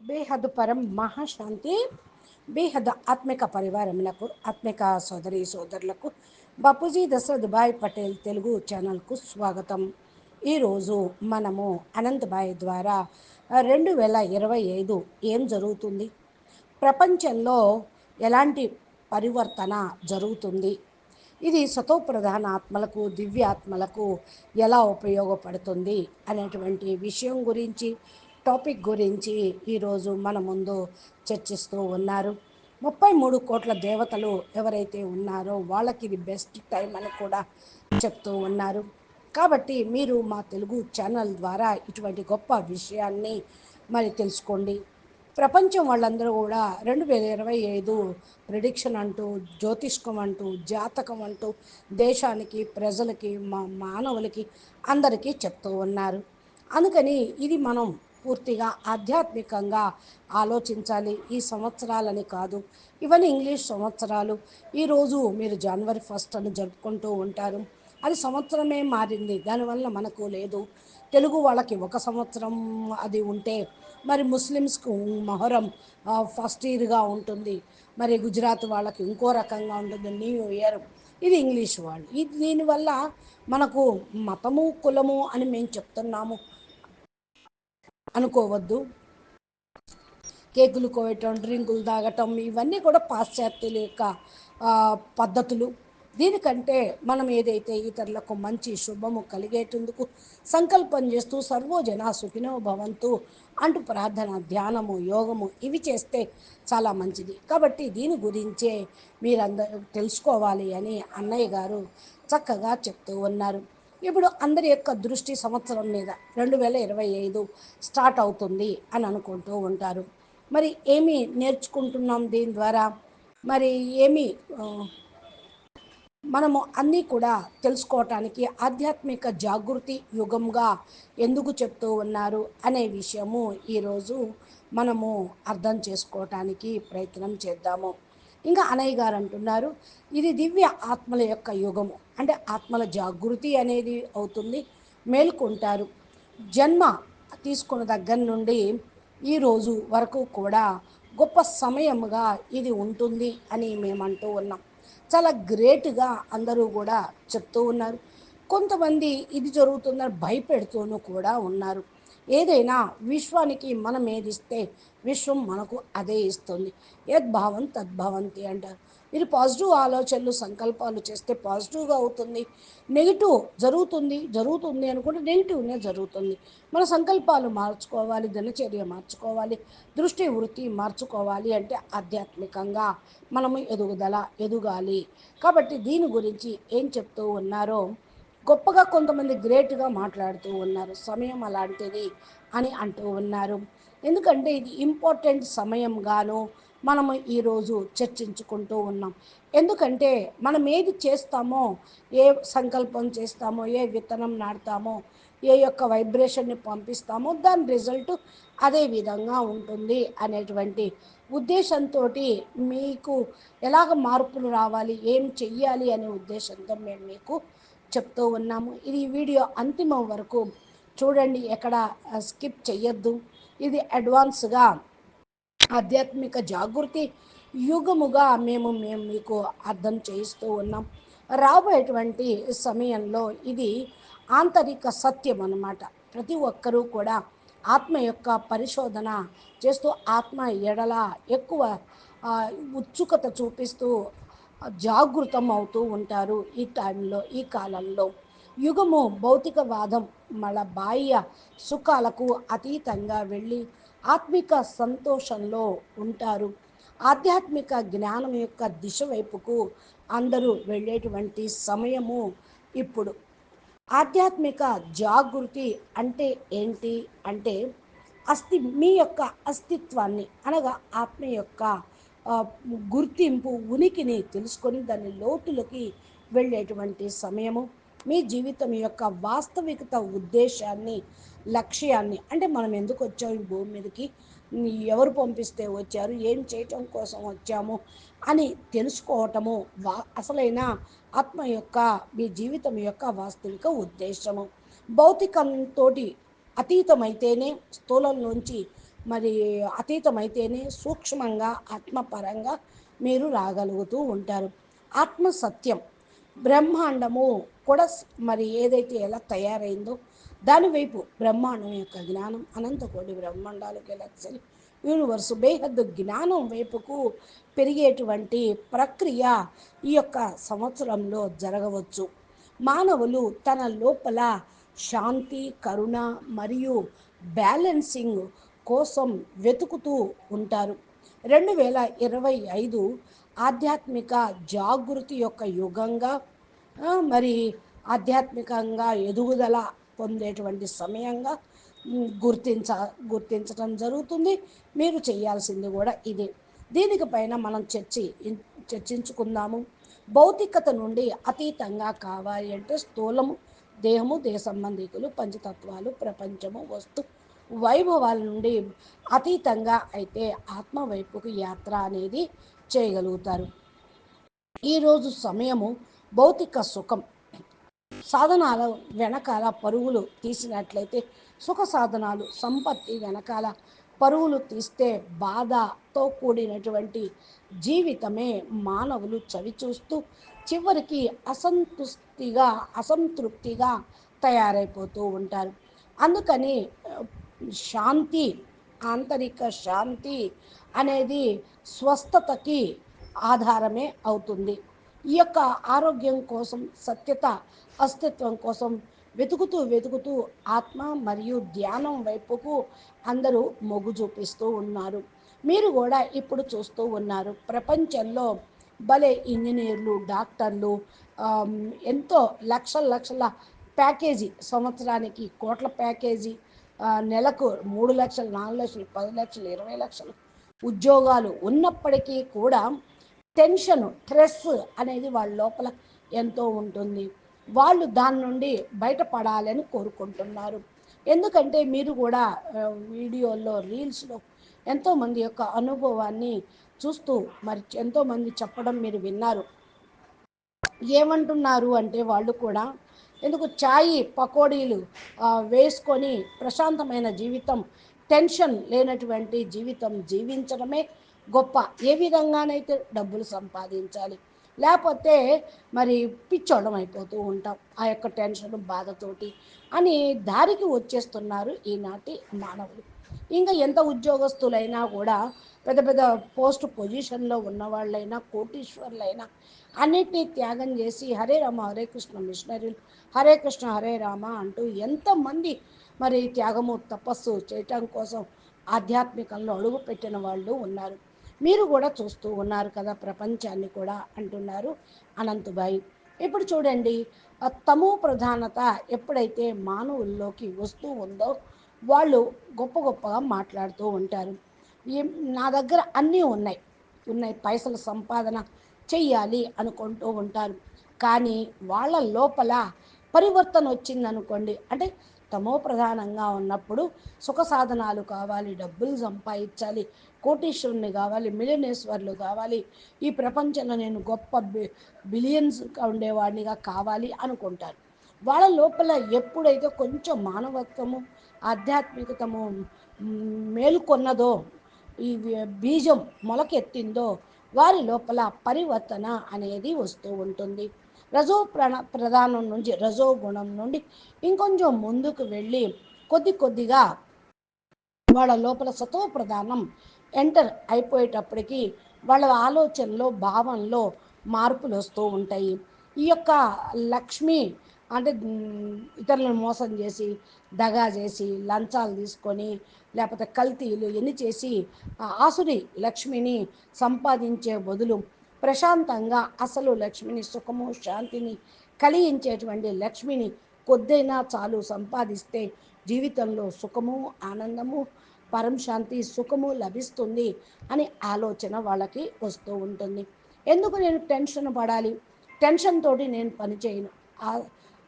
బేహద్ పరం మహాశాంతి బేహద్ ఆత్మిక పరివారములకు ఆత్మిక సోదరి సోదరులకు బాపూజీ దశరథ్ భాయ్ పటేల్ తెలుగు ఛానల్కు స్వాగతం. ఈరోజు మనము అనంతభాయ్ ద్వారా రెండు వేల ఇరవై ఐదు ఏం జరుగుతుంది? ప్రపంచంలో ఎలాంటి పరివర్తన జరుగుతుంది? ఇది సతోప్రధాన ఆత్మలకు దివ్య ఆత్మలకు ఎలా ఉపయోగపడుతుంది అనేటువంటి విషయం గురించి టాపిక్ గురించి ఈరోజు మన ముందు చర్చిస్తూ ఉన్నారు. ముప్పై మూడు కోట్ల దేవతలు ఎవరైతే ఉన్నారో వాళ్ళకి ఇది బెస్ట్ టైం అని కూడా చెప్తూ ఉన్నారు. కాబట్టి మీరు మా తెలుగు ఛానల్ ద్వారా ఇటువంటి గొప్ప విషయాన్ని మరి తెలుసుకోండి. ప్రపంచం వాళ్ళందరూ కూడా రెండు వేల ఇరవై ఐదు ప్రిడిక్షన్ అంటూ జ్యోతిష్కం అంటూ జాతకం అంటూ దేశానికి ప్రజలకి మా మానవులకి అందరికీ చెప్తూ ఉన్నారు. అందుకని ఇది మనం పూర్తిగా ఆధ్యాత్మికంగా ఆలోచించాలి. ఈ సంవత్సరాలని కాదు ఇవన్నీ ఇంగ్లీష్ సంవత్సరాలు. ఈరోజు మీరు జనవరి ఫస్ట్ అని జరుపుకుంటూ ఉంటారు. అది సంవత్సరమే మారింది దానివల్ల మనకు లేదు. తెలుగు వాళ్ళకి ఒక సంవత్సరం అది ఉంటే మరి ముస్లిమ్స్కు మొహరం ఫస్ట్ ఇయర్గా ఉంటుంది. మరి గుజరాత్ వాళ్ళకి ఇంకో రకంగా ఉంటుంది న్యూ ఇయర్. ఇది ఇంగ్లీష్ వాళ్ళు. ఇది దీనివల్ల మనకు మతము కులము అని మేము చెప్తున్నాము. అనుకోవద్దు. కేకులు కోయటం డ్రింకులు తాగటం ఇవన్నీ కూడా పాశ్చాత్యుల యొక్క పద్ధతులు. దీనికంటే మనం ఏదైతే ఇతరులకు మంచి శుభము కలిగేటందుకు సంకల్పం చేస్తూ సర్వోజన సుఖినో భవంతు అంటూ ప్రార్థన ధ్యానము యోగము ఇవి చేస్తే చాలా మంచిది. కాబట్టి దీని గురించే మీరందరూ తెలుసుకోవాలి అని అన్నయ్య గారు చక్కగా చెప్తూ ఉన్నారు. ఇప్పుడు అందరి యొక్క దృష్టి సంవత్సరం మీద రెండు వేల ఇరవై ఐదు స్టార్ట్ అవుతుంది అని అనుకుంటూ ఉంటారు. మరి ఏమి నేర్చుకుంటున్నాం దీని ద్వారా? మరి ఏమి మనము అన్నీ కూడా తెలుసుకోవటానికి ఆధ్యాత్మిక జాగృతి యుగంగా ఎందుకు చెప్తూ ఉన్నారు అనే విషయము ఈరోజు మనము అర్థం చేసుకోవటానికి ప్రయత్నం చేద్దాము. ఇంకా అనయ్య గారు అంటున్నారు ఇది దివ్య ఆత్మల యొక్క యుగము. అంటే ఆత్మల జాగృతి అనేది అవుతుంది. మేల్కొంటారు. జన్మ తీసుకున్న దగ్గర నుండి ఈరోజు వరకు కూడా గొప్ప సమయముగా ఇది ఉంటుంది అని మేము అంటూ ఉన్నాం. చాలా గ్రేట్గా అందరూ కూడా చెప్తూ ఉన్నారు. కొంతమంది ఇది జరుగుతుందని భయపెడుతూనూ కూడా ఉన్నారు. ఏదైనా విశ్వానికి మనం ఏదిస్తే విశ్వం మనకు అదే ఇస్తుంది. యద్భావం తద్భవంతి అంటారు. మీరు పాజిటివ్ ఆలోచనలు సంకల్పాలు చేస్తే పాజిటివ్గా అవుతుంది. నెగిటివ్ జరుగుతుంది జరుగుతుంది అనుకుంటే నెగిటివ్నే జరుగుతుంది. మన సంకల్పాలు మార్చుకోవాలి దినచర్య మార్చుకోవాలి దృష్టి వృత్తి మార్చుకోవాలి అంటే ఆధ్యాత్మికంగా మనము ఎదుగుదల ఎదగాలి. కాబట్టి దీని గురించి ఏం చెప్తూ ఉన్నారో గొప్పగా కొంతమంది గ్రేట్గా మాట్లాడుతూ ఉన్నారు. సమయం అలాంటిది అని అంటూ ఉన్నారు. ఎందుకంటే ఇది ఇంపార్టెంట్ సమయంగాను మనము ఈరోజు చర్చించుకుంటూ ఉన్నాం. ఎందుకంటే మనం ఏది చేస్తామో ఏ సంకల్పం చేస్తామో ఏ విత్తనం నాటుతామో ఏ యొక్క వైబ్రేషన్ని పంపిస్తామో దాని రిజల్ట్ అదే విధంగా ఉంటుంది అనేటువంటి ఉద్దేశంతో మీకు ఎలాగ మార్పులు రావాలి ఏం చెయ్యాలి అనే ఉద్దేశంతో మేము మీకు చెప్తూ ఉన్నాము. ఇది వీడియో అంతిమం వరకు చూడండి ఎక్కడ స్కిప్ చెయ్యొద్దు. ఇది అడ్వాన్స్గా ఆధ్యాత్మిక జాగృతి యుగముగా మేము మేము మీకు అర్థం చేయిస్తూ ఉన్నాం. రాబోయేటువంటి సమయంలో ఇది ఆంతరిక సత్యం అన్నమాట. ప్రతి ఒక్కరూ కూడా ఆత్మ యొక్క పరిశోధన చేస్తూ ఆత్మ ఎడల ఎక్కువ ఉత్సుకత చూపిస్తూ జాగృతం అవుతూ ఉంటారు ఈ టైంలో ఈ కాలంలో. యుగము భౌతికవాదం మన బాహ్య సుఖాలకు అతీతంగా వెళ్ళి ఆత్మిక సంతోషంలో ఉంటారు. ఆధ్యాత్మిక జ్ఞానం యొక్క దిశ వైపుకు అందరూ వెళ్ళేటువంటి సమయము ఇప్పుడు. ఆధ్యాత్మిక జాగృతి అంటే ఏంటి? అంటే అస్థి మీ యొక్క అస్తిత్వాన్ని అనగా ఆత్మ యొక్క గుర్తింపు ఉనికిని తెలుసుకొని దాని లోతులకి వెళ్ళేటువంటి సమయము. మీ జీవితం యొక్క వాస్తవికత ఉద్దేశాన్ని లక్ష్యాన్ని అంటే మనం ఎందుకు వచ్చాము ఈ భూమి మీదకి ఎవరు పంపిస్తే వచ్చారు ఏం చేయటం కోసం వచ్చాము అని తెలుసుకోవటము వా అసలైన ఆత్మ యొక్క మీ జీవితం యొక్క వాస్తవిక ఉద్దేశము. భౌతికంతో అతీతమైతేనే స్థూలంలోంచి మరి అతీతమైతేనే సూక్ష్మంగా ఆత్మపరంగా మీరు రాగలుగుతూ ఉంటారు. ఆత్మ సత్యం బ్రహ్మాండము కూడా మరి ఏదైతే ఎలా తయారైందో దానివైపు బ్రహ్మాండం యొక్క జ్ఞానం అనంత కోటి బ్రహ్మాండాలు గెలాక్సీలు యూనివర్సు బేహద్దు జ్ఞానం వైపుకు పెరిగేటువంటి ప్రక్రియ ఈ యొక్క సంవత్సరంలో జరగవచ్చు. మానవులు తన లోపల శాంతి కరుణ మరియు బ్యాలెన్సింగ్ కోసం వెతుకుతూ ఉంటారు. రెండు వేల ఇరవై ఐదు ఆధ్యాత్మిక జాగృతి యొక్క యుగంగా మరి ఆధ్యాత్మికంగా ఎదుగుదల పొందేటువంటి సమయంగా గుర్తించ గుర్తించడం జరుగుతుంది. మీరు చేయాల్సింది కూడా ఇదే. దీనికి పైన మనం చర్చి చర్చించుకుందాము. భౌతికత నుండి అతీతంగా కావాలి అంటే స్థూలము దేహము దేహ సంబంధికులు పంచతత్వాలు ప్రపంచము వస్తు వైభవాల నుండి అతీతంగా అయితే ఆత్మ వైపుకు యాత్ర అనేది చేయగలుగుతారు. ఈరోజు సమయము భౌతిక సుఖం. సాధనాల వెనకాల పరుగులు తీసినట్లయితే సుఖ సాధనాలు సంపత్తి వెనకాల పరుగులు తీస్తే బాధతో కూడినటువంటి జీవితమే మానవులు చవిచూస్తూ చివరికి అసంతృప్తిగా అసంతృప్తిగా తయారైపోతూ ఉంటారు. అందుకని శాంతి ఆంతరిక శాంతి అనేది స్వస్థతకి ఆధారమే అవుతుంది. ఈ యొక్క ఆరోగ్యం కోసం సత్యత అస్తిత్వం కోసం వెతుకుతూ వెతుకుతూ ఆత్మ మరియు ధ్యానం వైపుకు అందరూ మొగ్గు చూపిస్తూ ఉన్నారు. మీరు కూడా ఇప్పుడు చూస్తూ ఉన్నారు. ప్రపంచంలో భలే ఇంజనీర్లు డాక్టర్లు ఎంతో లక్షల లక్షల ప్యాకేజీ సంవత్సరానికి కోట్ల ప్యాకేజీ నెలకు మూడు లక్షలు నాలుగు లక్షలు పది లక్షలు ఇరవై లక్షలు ఉద్యోగాలు ఉన్నప్పటికీ కూడా టెన్షన్ స్ట్రెస్ అనేది వాళ్ళ లోపల ఎంతో ఉంటుంది. వాళ్ళు దాని నుండి బయటపడాలని కోరుకుంటున్నారు. ఎందుకంటే మీరు కూడా వీడియోల్లో రీల్స్లో ఎంతోమంది యొక్క అనుభవాన్ని చూస్తూ మరి ఎంతోమంది చెప్పడం మీరు విన్నారు. ఏమంటున్నారు అంటే వాళ్ళు కూడా ఎందుకు ఛాయ్ పకోడీలు వేసుకొని ప్రశాంతమైన జీవితం టెన్షన్ లేనటువంటి జీవితం జీవించడమే గొప్ప. ఏ విధంగానైతే డబ్బులు సంపాదించాలి లేకపోతే మరి పిచ్చోడం అయిపోతూ ఉంటాం ఆ యొక్క టెన్షన్ బాధతోటి అని దారికి వచ్చేస్తున్నారు ఈనాటి మానవులు. ఇంకా ఎంత ఉద్యోగస్తులైనా కూడా పెద్ద పెద్ద పోస్ట్ పొజిషన్లో ఉన్న వాళ్ళైనా కోటీశ్వర్లైనా అన్నిటినీ త్యాగం చేసి హరే రామ హరే కృష్ణ మిషనరీలు హరే కృష్ణ హరే రామ అంటూ ఎంతమంది మరి త్యాగము తపస్సు చేయటం కోసం ఆధ్యాత్మికంలో అడుగు పెట్టిన వాళ్ళు ఉన్నారు. మీరు కూడా చూస్తూ ఉన్నారు కదా ప్రపంచాన్ని కూడా అంటున్నారు అనంతబాయి. ఇప్పుడు చూడండి తము ప్రధానత ఎప్పుడైతే మానవుల్లోకి వస్తూ ఉందో వాళ్ళు గొప్ప గొప్పగా మాట్లాడుతూ ఉంటారు. నా దగ్గర అన్నీ ఉన్నాయి. ఉన్నాయి. పైసలు సంపాదన చెయ్యాలి అనుకుంటూ ఉంటారు. కానీ వాళ్ళ లోపల పరివర్తన వచ్చిందనుకోండి. అంటే తమో ప్రధానంగా ఉన్నప్పుడు సుఖ సాధనాలు కావాలి డబ్బులు సంపాదించాలి కోటీశ్వరుని కావాలి మిలినేశ్వర్లు కావాలి ఈ ప్రపంచంలో నేను గొప్ప బిలియన్స్ ఉండేవాడినిగా కావాలి అనుకుంటారు. వాళ్ళ లోపల ఎప్పుడైతే కొంచెం మానవత్వము ఆధ్యాత్మికతము మేలుకొన్నదో ఈ బీజం మొలకెత్తిందో వారి లోపల పరివర్తన అనేది వస్తూ ఉంటుంది. రజో ప్రణ ప్రధానం నుంచి రజో గుణం నుండి ఇంకొంచెం ముందుకు వెళ్ళి కొద్ది కొద్దిగా వాళ్ళ లోపల సతో ప్రధానం ఎంటర్ అయిపోయేటప్పటికి వాళ్ళ ఆలోచనలో భావంలో మార్పులు వస్తూ ఉంటాయి. ఈ యొక్క లక్ష్మి అంటే ఇతరులను మోసం చేసి దగా చేసి లంచాలు తీసుకొని లేకపోతే కల్తీలు ఎన్ని చేసి ఆసురి లక్ష్మిని సంపాదించే బదులు ప్రశాంతంగా అసలు లక్ష్మిని సుఖము శాంతిని కలిగించేటువంటి లక్ష్మిని కొద్దైనా చాలు సంపాదిస్తే జీవితంలో సుఖము ఆనందము పరంశాంతి సుఖము లభిస్తుంది అని ఆలోచన వాళ్ళకి వస్తూ ఉంటుంది. ఎందుకు నేను టెన్షన్ పడాలి? టెన్షన్ తోటి నేను పని చేయను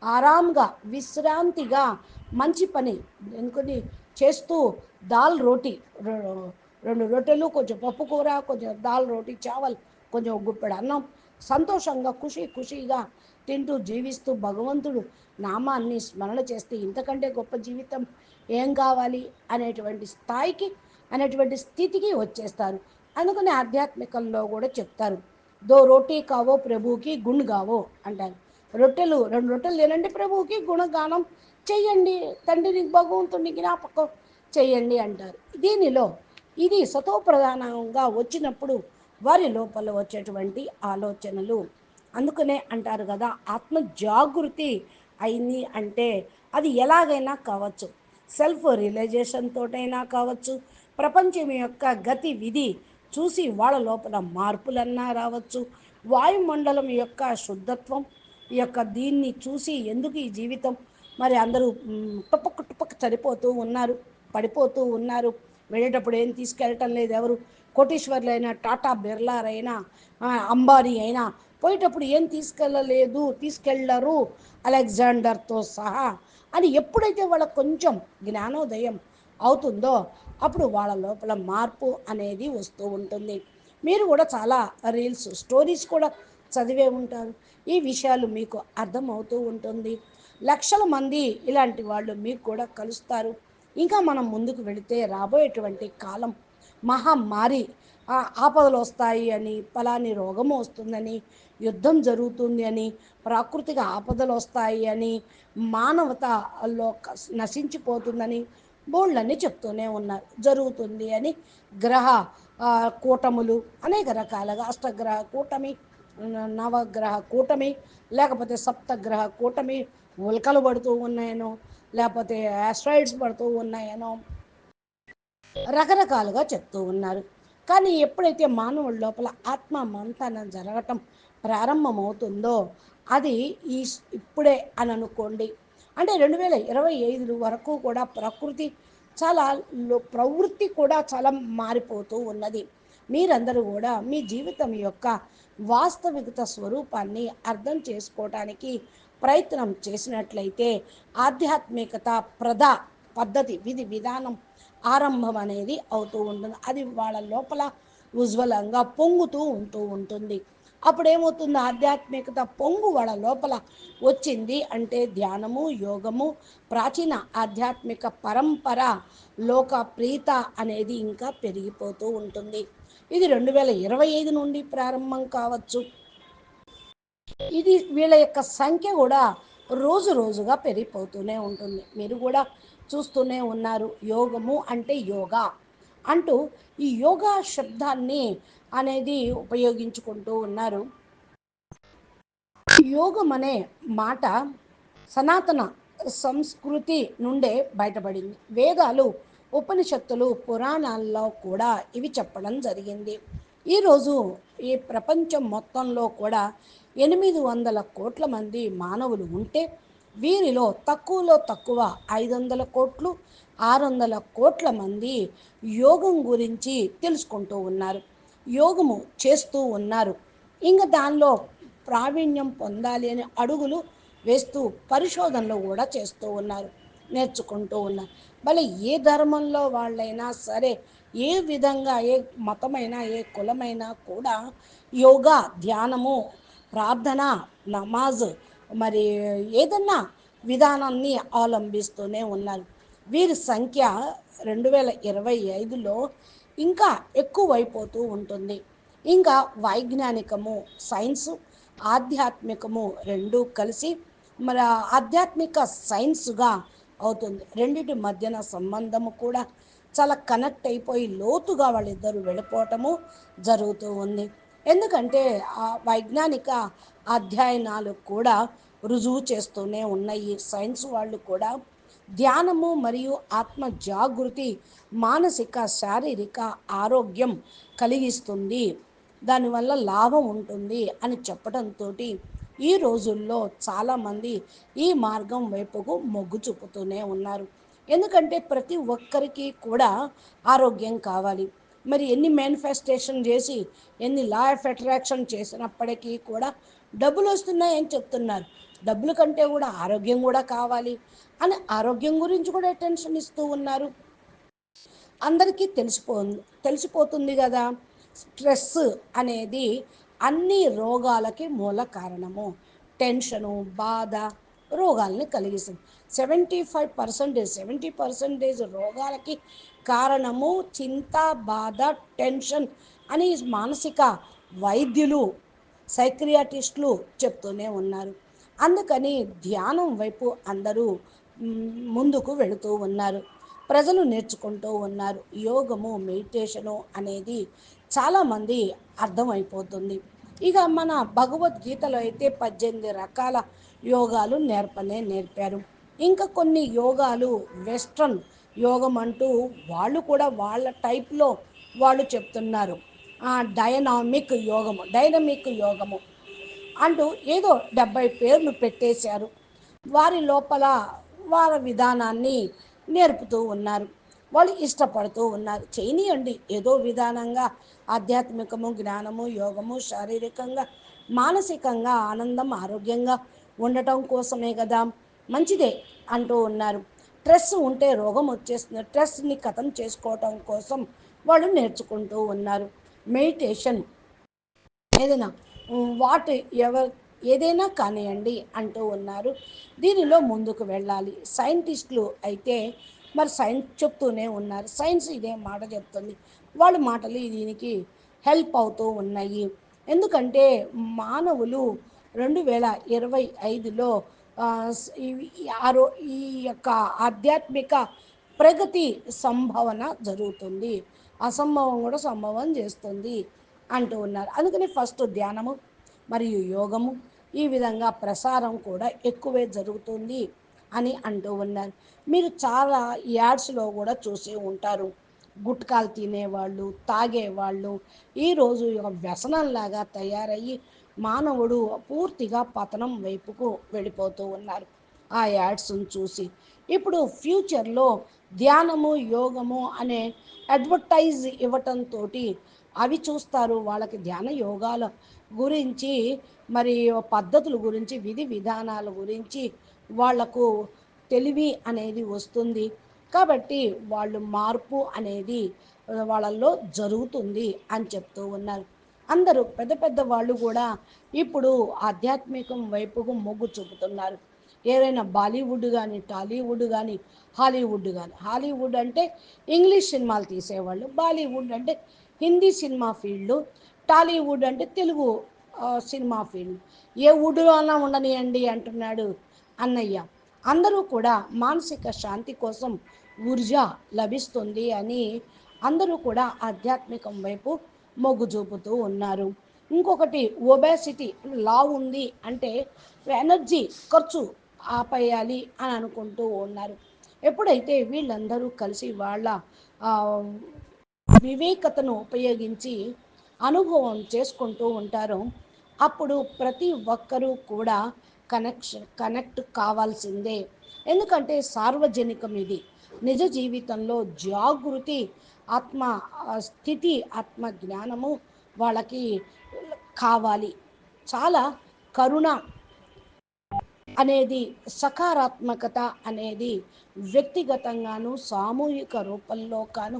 ఆరాంగా విశ్రాంతిగా మంచి పని. ఎందుకని చేస్తూ దాల్ రోటీ రెండు రొట్టెలు కొంచెం పప్పు కూర కొంచెం దాల్ రోటీ చావల్ కొంచెం గుప్పెడు అన్నం. సంతోషంగా ఖుషి ఖుషిగా తింటూ జీవిస్తూ భగవంతుడు నామాన్ని స్మరణ చేస్తే ఇంతకంటే గొప్ప జీవితం ఏం కావాలి అనేటువంటి స్థాయికి అనేటువంటి స్థితికి వచ్చేస్తారు. అందుకని ఆధ్యాత్మికంలో కూడా చెప్తారు. దో రోటీ కావో ప్రభుకి గుండు కావో అంటారు. రొట్టెలు రెండు రొట్టెలు తినండి ప్రభువుకి గుణగానం చెయ్యండి. తండ్రిని భగవంతుని జ్ఞాపకం చెయ్యండి అంటారు. దీనిలో ఇది సతోప్రధానంగా వచ్చినప్పుడు వారి లోపల వచ్చేటువంటి ఆలోచనలు. అందుకనే అంటారు కదా ఆత్మ జాగృతి అయింది అంటే అది ఎలాగైనా కావచ్చు. సెల్ఫ్ రియలైజేషన్ తోటైనా కావచ్చు ప్రపంచం యొక్క గతి విధి చూసి వాళ్ళ లోపల మార్పులన్నా రావచ్చు వాయుమండలం యొక్క శుద్ధత్వం ఈ యొక్క దీన్ని చూసి ఎందుకు ఈ జీవితం? మరి అందరూ టుపక్ టుపక్ చనిపోతూ ఉన్నారు పడిపోతూ ఉన్నారు. వెళ్ళేటప్పుడు ఏం తీసుకెళ్ళటం లేదు ఎవరు? కోటీశ్వర్లైనా టాటా బిర్లారైనా అంబానీ అయినా. పోయేటప్పుడు ఏం తీసుకెళ్ళలేదు తీసుకెళ్ళరు? అలెగ్జాండర్తో సహా. అని ఎప్పుడైతే వాళ్ళకు కొంచెం జ్ఞానోదయం అవుతుందో అప్పుడు వాళ్ళ లోపల మార్పు అనేది వస్తూ ఉంటుంది. మీరు కూడా చాలా రీల్స్ స్టోరీస్ కూడా చదివే ఉంటారు. ఈ విషయాలు మీకు అర్థమవుతూ ఉంటుంది. లక్షల మంది ఇలాంటి వాళ్ళు మీకు కూడా కలుస్తారు. ఇంకా మనం ముందుకు వెళితే రాబోయేటువంటి కాలం మహమ్మారి ఆపదలు వస్తాయి అని ఫలాని రోగము వస్తుందని యుద్ధం జరుగుతుంది అని ప్రాకృతిక ఆపదలు వస్తాయి అని మానవతలో నశించిపోతుందని బోళ్ళని చెప్తూనే ఉన్నారు. జరుగుతుంది అని గ్రహ కూటములు అనేక రకాలుగా అష్టగ్రహ కూటమి నవగ్రహ కూటమి లేకపోతే సప్తగ్రహ కూటమి ఉల్కలు పడుతూ ఉన్నాయనో లేకపోతే ఆస్ట్రాయిడ్స్ పడుతూ ఉన్నాయనో రకరకాలుగా చెప్తూ ఉన్నారు. కానీ ఎప్పుడైతే మానవుడి లోపల ఆత్మ మంతనం జరగటం ప్రారంభమవుతుందో అది ఈ ఇప్పుడే అని అనుకోండి. అంటే రెండు వేల ఇరవై ఐదు వరకు కూడా ప్రకృతి చాలా ప్రవృత్తి కూడా చాలా మారిపోతూ ఉన్నది. మీరందరూ కూడా మీ జీవితం యొక్క వాస్తవికత స్వరూపాన్ని అర్థం చేసుకోవటానికి ప్రయత్నం చేసినట్లయితే ఆధ్యాత్మికత ప్రధ పద్ధతి విధి విధానం ఆరంభం అనేది అవుతూ ఉంటుంది. అది వాళ్ళ లోపల ఉజ్వలంగా పొంగుతూ ఉంటూ ఉంటుంది. అప్పుడేమవుతుంది? ఆధ్యాత్మికత పొంగు వాళ్ళ లోపల వచ్చింది అంటే ధ్యానము యోగము ప్రాచీన ఆధ్యాత్మిక పరంపర లోక ప్రీత అనేది ఇంకా పెరిగిపోతూ ఉంటుంది. ఇది రెండు వేల ఇరవై ఐదు నుండి ప్రారంభం కావచ్చు. ఇది వీళ్ళ యొక్క సంఖ్య కూడా రోజు రోజుగా పెరిగిపోతూనే ఉంటుంది. మీరు కూడా చూస్తూనే ఉన్నారు యోగము అంటే యోగా అంటూ ఈ యోగా శబ్దాన్ని అనేది ఉపయోగించుకుంటూ ఉన్నారు. యోగం అనే మాట సనాతన సంస్కృతి నుండే బయటపడింది. వేదాలు ఉపనిషత్తులు పురాణాల్లో కూడా ఇవి చెప్పడం జరిగింది. ఈరోజు ఈ ప్రపంచం మొత్తంలో కూడా ఎనిమిది వందల కోట్ల మంది మానవులు ఉంటే వీరిలో తక్కువలో తక్కువ ఐదు వందల కోట్లు ఆరు వందల కోట్ల మంది యోగం గురించి తెలుసుకుంటూ ఉన్నారు. యోగము చేస్తూ ఉన్నారు. ఇంకా దానిలో ప్రావీణ్యం పొందాలి అనే అడుగులు వేస్తూ పరిశోధనలు కూడా చేస్తూ ఉన్నారు. నేర్చుకుంటూ ఉన్నారు. భలే ఏ ధర్మంలో వాళ్ళైనా సరే ఏ విధంగా ఏ మతమైనా ఏ కులమైనా కూడా యోగా ధ్యానము ప్రార్థన నమాజ్ మరి ఏదన్నా విధానాన్ని అవలంబిస్తూనే ఉన్నారు. వీరి సంఖ్య రెండు వేల ఇరవై ఐదులో ఇంకా ఎక్కువైపోతూ ఉంటుంది. ఇంకా వైజ్ఞానికము సైన్సు ఆధ్యాత్మికము రెండు కలిసి మరి ఆధ్యాత్మిక సైన్స్గా అవుతుంది. రెండింటి మధ్యన సంబంధము కూడా చాలా కనెక్ట్ అయిపోయి లోతుగా వాళ్ళిద్దరూ వెళ్ళిపోవటము జరుగుతూ ఉంది. ఎందుకంటే ఆ వైజ్ఞానిక అధ్యయనాలు కూడా రుజువు చేస్తూనే ఉన్నాయి. సైన్స్ వాళ్ళు కూడా ధ్యానము మరియు ఆత్మ జాగృతి మానసిక శారీరక ఆరోగ్యం కలిగిస్తుంది. దానివల్ల లాభం ఉంటుంది అని చెప్పడంతో ఈ రోజుల్లో చాలామంది ఈ మార్గం వైపుకు మొగ్గు చూపుతూనే ఉన్నారు. ఎందుకంటే ప్రతి ఒక్కరికి కూడా ఆరోగ్యం కావాలి. మరి ఎన్ని మేనిఫెస్టేషన్ చేసి ఎన్ని లా ఆఫ్ అట్రాక్షన్ చేసినప్పటికీ కూడా డబ్బులు వస్తున్నాయని చెప్తున్నారు. డబ్బుల కంటే కూడా ఆరోగ్యం కూడా కావాలి అని ఆరోగ్యం గురించి కూడా టెన్షన్ ఇస్తూ ఉన్నారు. అందరికీ తెలిసిపో తెలిసిపోతుంది కదా. స్ట్రెస్ అనేది అన్ని రోగాలకి మూల కారణము. టెన్షను బాధ రోగాల్ని కలిగిస్తుంది. Seventy five percentage seventy percentage రోగాలకి కారణము చింత బాధ టెన్షన్ అని మానసిక వైద్యులు సైక్రియాటిస్టులు చెప్తూనే ఉన్నారు. అందుకని ధ్యానం వైపు అందరూ ముందుకు వెళుతూ ఉన్నారు. ప్రజలు నేర్చుకుంటూ ఉన్నారు. యోగము మెడిటేషను అనేది చాలామంది అర్థమైపోతుంది. ఇక మన భగవద్గీతలో అయితే పద్దెనిమిది రకాల యోగాలు నేర్పనే నేర్పారు. ఇంకా కొన్ని యోగాలు వెస్ట్రన్ యోగం అంటూ వాళ్ళు కూడా వాళ్ళ టైప్లో వాళ్ళు చెప్తున్నారు. డైనామిక్ యోగము డైనమిక్ యోగము అంటూ ఏదో డెబ్బై పేర్లు పెట్టేశారు. వారి లోపల వారి విధానాన్ని నేర్పుతూ ఉన్నారు. వాళ్ళు ఇష్టపడుతూ ఉన్నారు. చేయనియండి. ఏదో విధానంగా ఆధ్యాత్మికము జ్ఞానము యోగము శారీరకంగా మానసికంగా ఆనందం ఆరోగ్యంగా ఉండటం కోసమే కదా మంచిదే అంటూ ఉన్నారు. స్ట్రెస్ ఉంటే రోగం వచ్చేస్తుంది. స్ట్రెస్ని కథం చేసుకోవటం కోసం వాళ్ళు నేర్చుకుంటూ ఉన్నారు. మెడిటేషన్ ఏదైనా వాట్ ఎవర్ ఏదైనా కానివ్వండి అంటూ ఉన్నారు. దీనిలో ముందుకు వెళ్ళాలి. సైంటిస్టులు అయితే మరి సైన్స్ చెప్తూనే ఉన్నారు. సైన్స్ ఇదే మాట చెప్తుంది. వాళ్ళ మాటలు దీనికి హెల్ప్ అవుతూ ఉన్నాయి. ఎందుకంటే మానవులు రెండు వేల ఇరవై ఐదులో ఆరో ఈ యొక్క ఆధ్యాత్మిక ప్రగతి సంభవన జరుగుతుంది. అసంభవం కూడా సంభవం చేస్తుంది అంటూ ఉన్నారు. అందుకని ఫస్ట్ ధ్యానము మరియు యోగము ఈ విధంగా ప్రసారం కూడా ఎక్కువే జరుగుతుంది. అని అంటూ ఉన్నారు. మీరు చాలా యాడ్స్లో కూడా చూసి ఉంటారు. గుట్కాలు తినేవాళ్ళు తాగేవాళ్ళు ఈరోజు ఒక వ్యసనంలాగా తయారయ్యి మానవుడు పూర్తిగా పతనం వైపుకు వెళ్ళిపోతూ ఉన్నారు. ఆ యాడ్స్ను చూసి ఇప్పుడు ఫ్యూచర్లో ధ్యానము యోగము అనే అడ్వర్టైజ్ ఇవ్వటంతో అవి చూస్తారు. వాళ్ళకి ధ్యాన యోగాల గురించి మరి పద్ధతుల గురించి విధి విధానాల గురించి వాళ్ళకు తెలివి అనేది వస్తుంది. కాబట్టి వాళ్ళు మార్పు అనేది వాళ్ళల్లో జరుగుతుంది అని చెప్తూ ఉన్నారు. అందరూ పెద్ద పెద్ద వాళ్ళు కూడా ఇప్పుడు ఆధ్యాత్మికం వైపుకు మొగ్గు చూపుతున్నారు. ఏదైనా బాలీవుడ్ కానీ టాలీవుడ్ కానీ హాలీవుడ్ కానీ హాలీవుడ్ అంటే ఇంగ్లీష్ సినిమాలు తీసేవాళ్ళు బాలీవుడ్ అంటే హిందీ సినిమా ఫీల్డ్ టాలీవుడ్ అంటే తెలుగు సినిమా ఫీల్డ్. ఏ వుడ్లో ఉండనియండి అంటున్నాడు అన్నయ్య. అందరూ కూడా మానసిక శాంతి కోసం ఊర్జా లభిస్తుంది అని అందరూ కూడా ఆధ్యాత్మికం వైపు మొగ్గు చూపుతూ ఉన్నారు. ఇంకొకటి ఒబేసిటీ లా ఉంది అంటే ఎనర్జీ ఖర్చు ఆపేయాలి అని అనుకుంటూ ఉన్నారు. ఎప్పుడైతే వీళ్ళందరూ కలిసి వాళ్ళ వివేకతను ఉపయోగించి అనుభవం చేసుకుంటూ ఉంటారో అప్పుడు ప్రతి ఒక్కరూ కూడా కనెక్షన్ కనెక్ట్ కావాల్సిందే. ఎందుకంటే సార్వజనికం ఇది. నిజ జీవితంలో జాగృతి ఆత్మ స్థితి ఆత్మ జ్ఞానము వాళ్ళకి కావాలి. చాలా కరుణ అనేది సకారాత్మకత అనేది వ్యక్తిగతంగాను సామూహిక రూపంలో కాను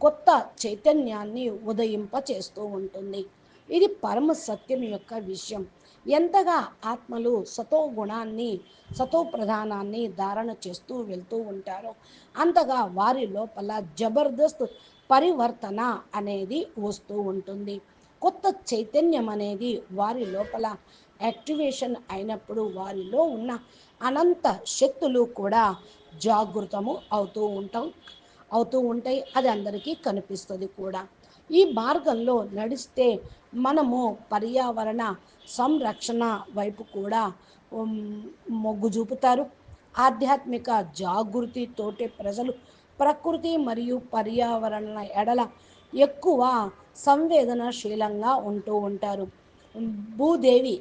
కొత్త చైతన్యాన్ని ఉదయింప చేస్తూ ఉంటుంది. ఇది పరమ సత్యం యొక్క విషయం. ఎంతగా ఆత్మలు సతో గుణాన్ని సతో ప్రధానాన్ని ధారణ చేస్తూ వెళ్తూ ఉంటారో అంతగా వారి లోపల జబర్దస్త్ పరివర్తన అనేది వస్తూ ఉంటుంది. కొత్త చైతన్యం అనేది వారి లోపల యాక్టివేషన్ అయినప్పుడు వారిలో ఉన్న అనంత శక్తులు కూడా జాగృతము అవుతూ ఉంటాం అవుతూ ఉంటాయి. అది అందరికీ కనిపిస్తుంది కూడా. ఈ మార్గంలో నడిస్తే మనము పర్యావరణ సంరక్షణ వైపు కూడా మొగ్గు చూపుతారు. ఆధ్యాత్మిక జాగృతితోటి ప్రజలు ప్రకృతి మరియు పర్యావరణ ఎడల ఎక్కువ సంవేదనశీలంగా ఉంటూ ఉంటారు. భూదేవి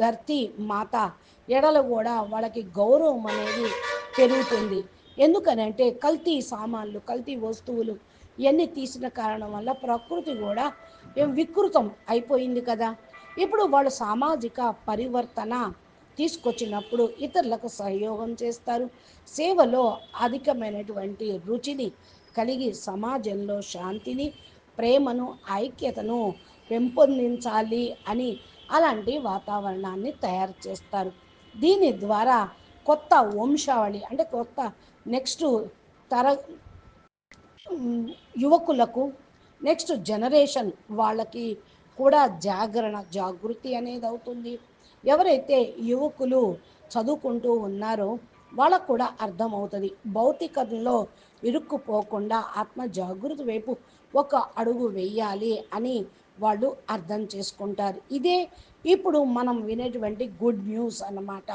ధర్తి మాత ఎడల కూడా వాళ్ళకి గౌరవం అనేది పెరుగుతుంది. ఎందుకనంటే కల్తీ సామాన్లు కల్తీ వస్తువులు ఇవన్నీ తీసిన కారణం వల్ల ప్రకృతి కూడా వికృతం అయిపోయింది కదా. ఇప్పుడు వాళ్ళు సామాజిక పరివర్తన తీసుకొచ్చినప్పుడు ఇతరులకు సహయోగం చేస్తారు. సేవలో అధికమైనటువంటి రుచిని కలిగి సమాజంలో శాంతిని ప్రేమను ఐక్యతను పెంపొందించాలి అని అలాంటి వాతావరణాన్ని తయారు చేస్తారు. దీని ద్వారా కొత్త వంశావళి అంటే కొత్త నెక్స్ట్ తర యువకులకు నెక్స్ట్ జనరేషన్ వాళ్ళకి కూడా జాగరణ జాగృతి అనేది అవుతుంది. ఎవరైతే యువకులు చదువుకుంటూ ఉన్నారో వాళ్ళకు కూడా అర్థమవుతుంది భౌతికంలో ఇరుక్కుపోకుండా ఆత్మ జాగృతి వైపు ఒక అడుగు వేయాలి అని వాళ్ళు అర్థం చేసుకుంటారు. ఇదే ఇప్పుడు మనం వినేటువంటి గుడ్ న్యూస్ అన్నమాట.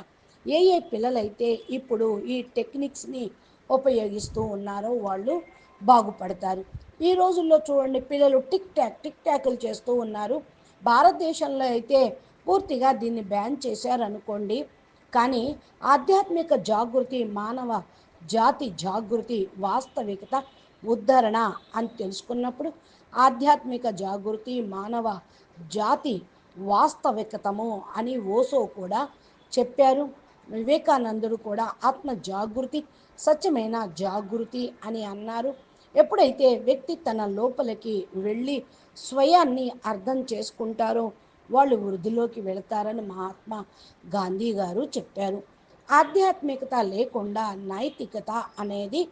ఏ ఏ పిల్లలైతే ఇప్పుడు ఈ టెక్నిక్స్ని ఉపయోగిస్తూ ఉన్నారో వాళ్ళు బాగుపడతారు. ఈ రోజుల్లో చూడండి పిల్లలు టిక్ టాక్ టిక్ టాక్లు చేస్తూ ఉన్నారు. భారతదేశంలో అయితే పూర్తిగా దీన్ని బ్యాన్ చేశారనుకోండి. కానీ ఆధ్యాత్మిక జాగృతి మానవ జాతి జాగృతి వాస్తవికత ఉద్ధరణ అని తెలుసుకున్నప్పుడు ఆధ్యాత్మిక జాగృతి మానవ జాతి వాస్తవికతము అని ఓసో కూడా చెప్పారు. వివేకానందుడు కూడా ఆత్మ జాగృతి సత్యమైన జాగృతి అని అన్నారు. ఎప్పుడైతే వ్యక్తి తన లోపలికి వెళ్ళి స్వయాన్ని అర్థం చేసుకుంటారో వాళ్ళు వృద్ధిలోకి వెళతారని మహాత్మా గాంధీ గారు చెప్పారు. ఆధ్యాత్మికత లేకుండా నైతికత అనేది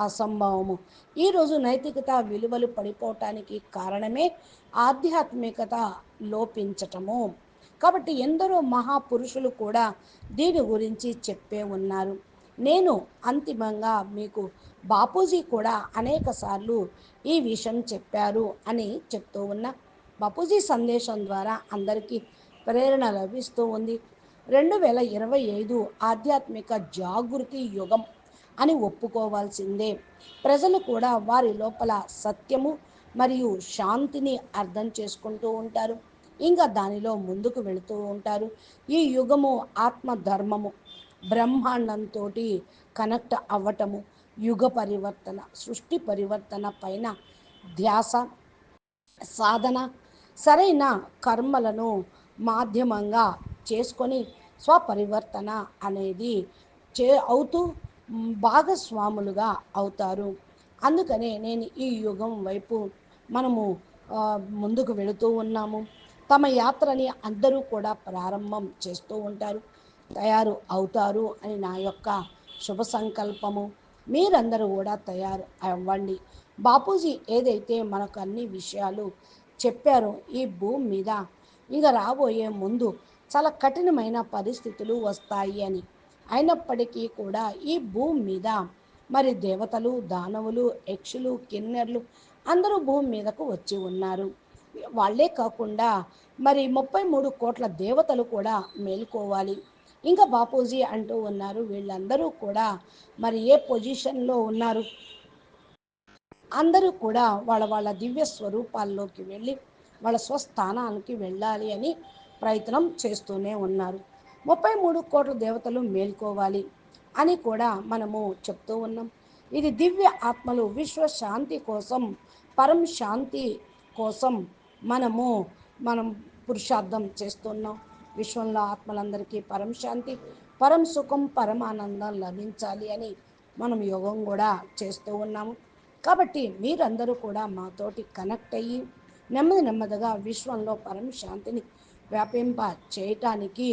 అసంభవము. ఈరోజు నైతికత విలువలు పడిపోవటానికి కారణమే ఆధ్యాత్మికత లోపించటము. కాబట్టి ఎందరో మహాపురుషులు కూడా దీని గురించి చెప్పే ఉన్నారు. నేను అంతిమంగా మీకు బాపూజీ కూడా అనేక సార్లు ఈ విషయం చెప్పారు అని చెప్తూ ఉన్నా. బాపూజీ సందేశం ద్వారా అందరికీ ప్రేరణ లభిస్తూ ఉంది. రెండు వేల ఇరవై ఐదు ఆధ్యాత్మిక జాగృతి యుగం అని ఒప్పుకోవాల్సిందే. ప్రజలు కూడా వారి లోపల సత్యము మరియు శాంతిని అర్థం చేసుకుంటూ ఉంటారు. ఇంకా దానిలో ముందుకు వెళుతూ ఉంటారు. ఈ యుగము ఆత్మధర్మము. బ్రహ్మాండంతో కనెక్ట్ అవ్వటము యుగ పరివర్తన సృష్టి పరివర్తన పైన ధ్యాస సాధన సరైన కర్మలను మాధ్యమంగా చేసుకొని స్వపరివర్తన అనేది చే అవుతూ భాగస్వాములుగా అవుతారు. అందుకనే నేను ఈ యుగం వైపు మనము ముందుకు వెళుతూ ఉన్నాము. తమ యాత్రని అందరూ కూడా ప్రారంభం చేస్తూ ఉంటారు. తయారు అవుతారు అని నా యొక్క శుభ సంకల్పము. మీరందరూ కూడా తయారు అవ్వండి. బాపూజీ ఏదైతే మనకు అన్ని విషయాలు చెప్పారో ఈ భూమి మీద ఇక రాబోయే ముందు చాలా కఠినమైన పరిస్థితులు వస్తాయి అని. అయినప్పటికీ కూడా ఈ భూమి మీద మరి దేవతలు దానవులు యక్షులు కిన్నెర్లు అందరూ భూమి మీదకు వచ్చి ఉన్నారు. వాళ్ళే కాకుండా మరి ముప్పై మూడు కోట్ల దేవతలు కూడా మేలుకోవాలి. ఇంకా బాపూజీ అంటూ ఉన్నారు వీళ్ళందరూ కూడా. మరి ఏ పొజిషన్లో ఉన్నారు? అందరూ కూడా వాళ్ళ వాళ్ళ దివ్య స్వరూపాల్లోకి వెళ్ళి వాళ్ళ స్వస్థానానికి వెళ్ళాలి అని ప్రయత్నం చేస్తూనే ఉన్నారు. ముప్పై మూడు కోట్ల దేవతలు మేల్కోవాలి అని కూడా మనము చెప్తూ ఉన్నాం. ఇది దివ్య ఆత్మలు విశ్వ శాంతి కోసం పరం శాంతి కోసం మనము మనం పురుషార్థం చేస్తున్నాం. విశ్వంలో ఆత్మలందరికీ పరం శాంతి పరం సుఖం పరమానందం లభించాలి అని మనం యోగం కూడా చేస్తూ ఉన్నాము. కాబట్టి మీరందరూ కూడా మాతోటి కనెక్ట్ అయ్యి నెమ్మది నెమ్మదిగా విశ్వంలో పరం శాంతిని వ్యాపింప చేయటానికి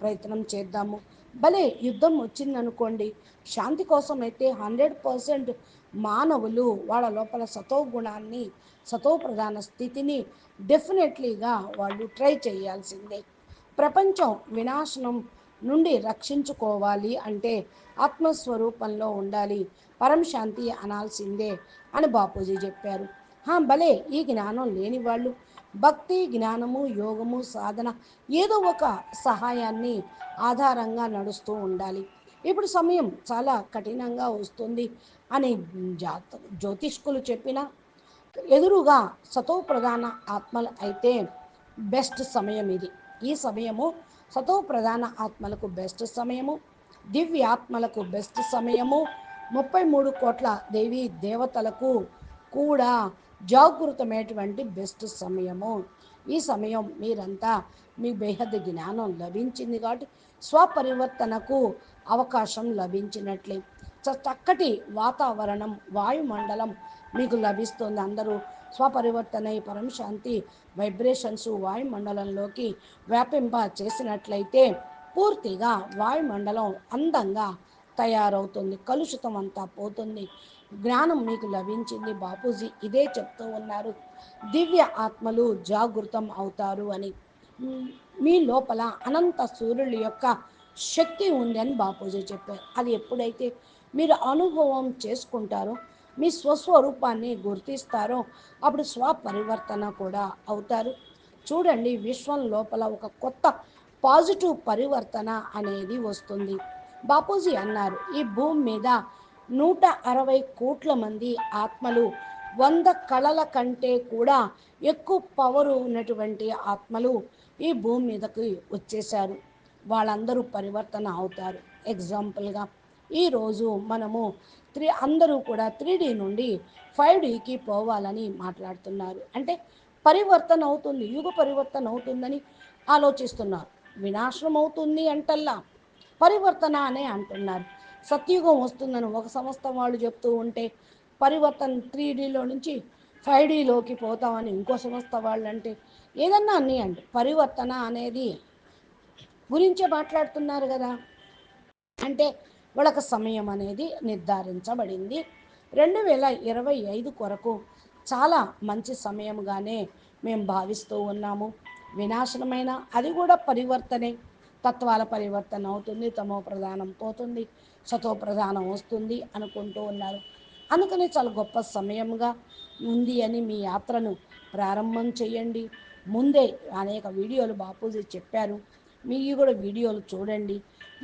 ప్రయత్నం చేద్దాము. భలే యుద్ధం వచ్చిందనుకోండి శాంతి కోసం అయితే హండ్రెడ్ పర్సెంట్ మానవులు వాళ్ళ లోపల సతో గుణాన్ని సతో ప్రధాన స్థితిని డెఫినెట్లీగా వాళ్ళు ట్రై చేయాల్సిందే. ప్రపంచం వినాశనం నుండి రక్షించుకోవాలి అంటే ఆత్మస్వరూపంలో ఉండాలి. పరమశాంతి అనాల్సిందే అని బాపూజీ చెప్పారు. భలే! ఈ జ్ఞానం లేని వాళ్ళు భక్తి జ్ఞానము యోగము సాధన ఏదో ఒక సహాయాన్ని ఆధారంగా నడుస్తూ ఉండాలి. ఇప్పుడు సమయం చాలా కఠినంగా వస్తుంది అని జాత జ్యోతిష్కులు చెప్పిన ఎదురుగా సతో ప్రధాన ఆత్మలు అయితే బెస్ట్ సమయం ఇది. ఈ సమయము సతో ప్రధాన ఆత్మలకు బెస్ట్ సమయము దివ్యాత్మలకు బెస్ట్ సమయము ముప్పై మూడు కోట్ల దేవి దేవతలకు కూడా జాగృతమైనటువంటి బెస్ట్ సమయము. ఈ సమయం మీరంతా మీ బేహద్ జ్ఞానం లభించింది కాబట్టి స్వపరివర్తనకు అవకాశం లభించినట్లే. చక్కటి వాతావరణం వాయుమండలం మీకు లభిస్తుంది. అందరూ స్వపరివర్తన పరం శాంతి వైబ్రేషన్స్ వాయుమండలంలోకి వ్యాపింప చేసినట్లయితే పూర్తిగా వాయుమండలం అందంగా తయారవుతుంది. కలుషితం అంతా పోతుంది. జ్ఞానం మీకు లభించింది బాపూజీ. ఇదే చెప్తూ ఉన్నారు. దివ్య ఆత్మలు జాగృతం అవుతారు అని. మీ లోపల అనంత సూర్యుల యొక్క శక్తి ఉంది అని బాపూజీ చెప్పారు. అది ఎప్పుడైతే మీరు అనుభవం చేసుకుంటారో మీ స్వస్వరూపాన్ని గుర్తిస్తారో అప్పుడు స్వపరివర్తన కూడా అవుతారు. చూడండి విశ్వం లోపల ఒక కొత్త పాజిటివ్ పరివర్తన అనేది వస్తుంది. బాపూజీ అన్నారు ఈ భూమి మీద నూట అరవై కోట్ల మంది ఆత్మలు వంద కళల కంటే కూడా ఎక్కువ పవర్ ఉన్నటువంటి ఆత్మలు ఈ భూమి మీదకి వచ్చేసారు వాళ్ళందరూ పరివర్తన అవుతారు. ఎగ్జాంపుల్గా ఈరోజు మనము త్రీ అందరూ కూడా త్రీ డీ నుండి ఫైవ్ డీకి పోవాలని మాట్లాడుతున్నారు. అంటే పరివర్తన అవుతుంది యుగ పరివర్తన అవుతుందని ఆలోచిస్తున్నారు. వినాశనం అవుతుంది అంటల్లా. పరివర్తన అనే అంటున్నారు. సత్యుగం వస్తుందని ఒక సంస్థ వాళ్ళు చెప్తూ ఉంటే పరివర్తన త్రీ డీలో నుంచి ఫైవ్ డీలోకి పోతామని ఇంకో సంస్థ వాళ్ళు అంటే ఏదన్నా అన్నీ అండి. పరివర్తన అనేది గురించే మాట్లాడుతున్నారు కదా. అంటే వాళ్ళకి సమయం అనేది నిర్ధారించబడింది. రెండు వేల ఇరవై ఐదు కొరకు చాలా మంచి సమయంగానే మేము భావిస్తూ ఉన్నాము. వినాశనమైన అది కూడా పరివర్తనే తత్వాల పరివర్తన అవుతుంది తమో ప్రధానం పోతుంది సతో ప్రధానం వస్తుంది అనుకుంటూ ఉన్నారు. అందుకని చాలా గొప్ప సమయంగా ఉంది అని మీ యాత్రను ప్రారంభం చేయండి. ముందే అనేక వీడియోలు బాపూజీ చెప్పారు. మీ కూడా వీడియోలు చూడండి.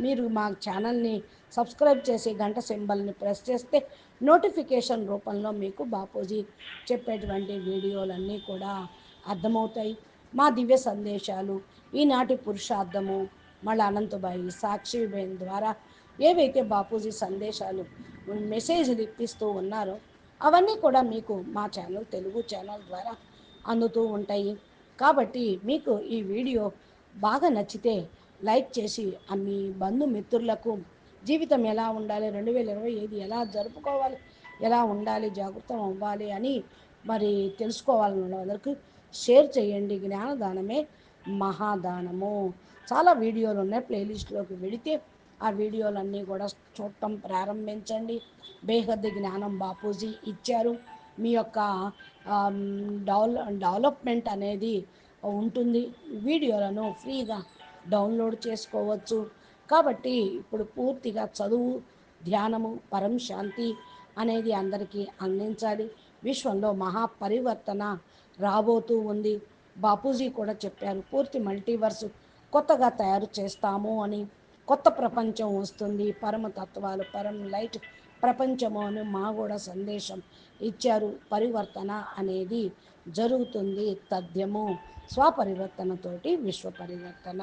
మీరు మా ఛానల్ని సబ్స్క్రైబ్ చేసి గంట సింబల్ని ప్రెస్ చేస్తే నోటిఫికేషన్ రూపంలో మీకు బాపూజీ చెప్పేటువంటి వీడియోలన్నీ కూడా అర్థమవుతాయి. మా దివ్య సందేశాలు ఈనాటి పురుషార్థము మళ్ళీ అనంతబాయి సాక్షి బేన్ ద్వారా ఏవైతే బాపూజీ సందేశాలు మెసేజ్లు ఇప్పిస్తూ ఉన్నారో అవన్నీ కూడా మీకు మా ఛానల్ తెలుగు ఛానల్ ద్వారా అందుతూ ఉంటాయి. కాబట్టి మీకు ఈ వీడియో బాగా నచ్చితే లైక్ చేసి మీ బంధుమిత్రులకు జీవితం ఎలా ఉండాలి? రెండు వేల ఇరవై ఐదు ఎలా జరుపుకోవాలి? ఎలా ఉండాలి? జాగృతం అవ్వాలి అని మరి తెలుసుకోవాలన్న వాళ్ళకి షేర్ చేయండి. జ్ఞానదానమే మహాదానము. చాలా వీడియోలు ఉన్నాయి ప్లేలిస్ట్లోకి వెళితే ఆ వీడియోలన్నీ కూడా చూడటం ప్రారంభించండి. బేహద్ జ్ఞానం బాపూజీ ఇచ్చారు. మీ యొక్క డెవల డెవలప్మెంట్ అనేది ఉంటుంది. వీడియోలను ఫ్రీగా డౌన్లోడ్ చేసుకోవచ్చు. కాబట్టి ఇప్పుడు పూర్తిగా చదువు ధ్యానము పరం శాంతి అనేది అందరికీ అందించాలి. విశ్వంలో మహాపరివర్తన రాబోతూ ఉంది. బాపూజీ కూడా చెప్పారు పూర్తి మల్టీవర్స్ కొత్తగా తయారు చేస్తాము అని. కొత్త ప్రపంచం వస్తుంది. పరమ తత్వాలు పరం లైట్ ప్రపంచము అని మా కూడా సందేశం ఇచ్చారు. పరివర్తన అనేది జరుగుతుంది తథ్యము స్వపరివర్తనతోటి విశ్వ పరివర్తన